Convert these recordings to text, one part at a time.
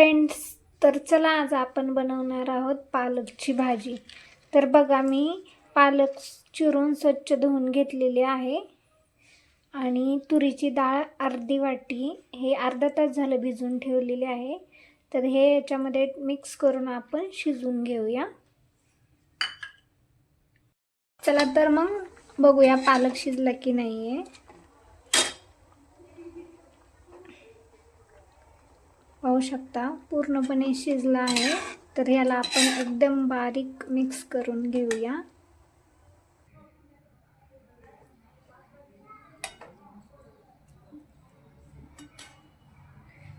Friends तर चला आज आपण बनवणार आहोत पालकची भाजी. तर बघा मी पालक चिरून स्वच्छ धुवून घेतलेली आहे. आणि तुरीची डाळ अर्धी वाटी हे अर्धा तास झालं भिजून ठेवलेले आहे. तर हे याच्यामध्ये मिक्स करून आपण शिजवून घेऊया. चला तर मग बघूया पालक शिजला की नाही आहे पाहू शकता. पूर्णपणे शिजला आहे. तर ह्याला आपण एकदम बारीक मिक्स करून घेऊया.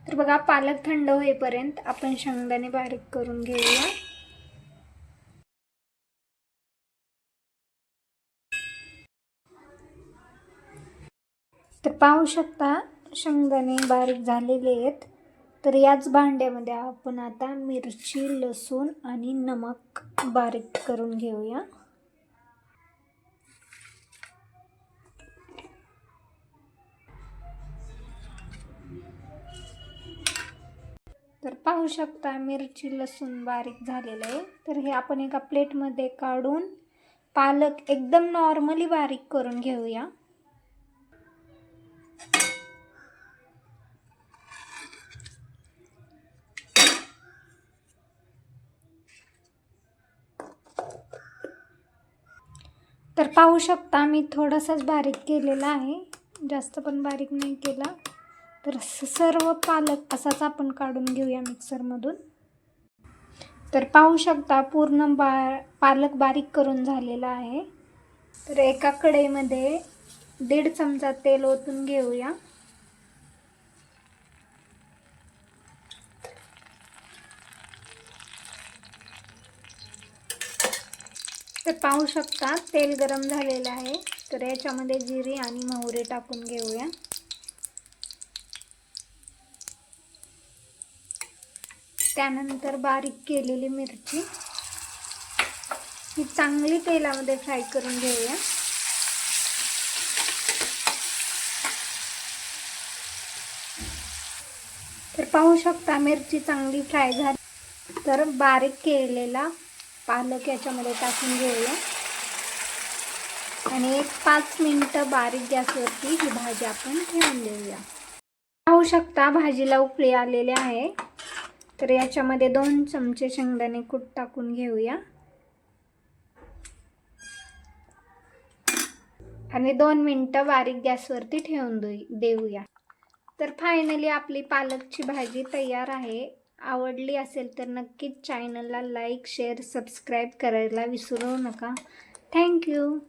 तर बघा पालक थंड होईपर्यंत आपण शेंगदाणे बारीक करून घेऊया. तर पाहू शकता शेंगदाणे बारीक झालेले आहेत. तर याच भांड्यामध्ये आपण आता मिरची लसूण आणि नमक बारीक करून घेऊया. तर पाहू शकता मिरची लसूण बारीक झालेलं आहे. तर हे आपण एका प्लेटमध्ये काढून पालक एकदम नॉर्मली बारीक करून घेऊया. तर पाहू शकता मी थोडासाच बारीक केलेला आहे. जास्त पण बारीक नाही केला. तर सर्व पालक असाच आपण काढून घेऊया मिक्सरमधून. तर पाहू शकता पूर्ण बा पालक बारीक करून झालेला आहे. तर एका कढईमध्ये दीड चमचा तेल ओतून घेऊया. तर पाहू शकता तेल गरम झालेलं आहे. तर याच्यामध्ये जिरे आणि मोहरी टाकून घेऊया. त्यानंतर बारीक केलेली मिरची. ही चांगली तेलामध्ये फ्राय करून घेऊया. तर पाहू शकता मिरची चांगली फ्राय झाली. तर बारीक केलेला पालक याच्यामध्ये टाकून घेऊया. आणि एक पाच मिनटं बारीक गॅसवरती ही भाजी आपण ठेवून देऊया. पाहू शकता भाजीला उकळी आलेले आहे. तर याच्यामध्ये दोन चमचे शेंगदाणे कूट टाकून घेऊया. आणि दोन मिनटं बारीक गॅसवरती ठेवून देऊ देऊया. तर फायनली आपली पालकची भाजी तयार आहे. आवडली असेल तर नक्कीच चॅनलला लाईक शेअर सबस्क्राईब करायला विसरू नका. थँक्यू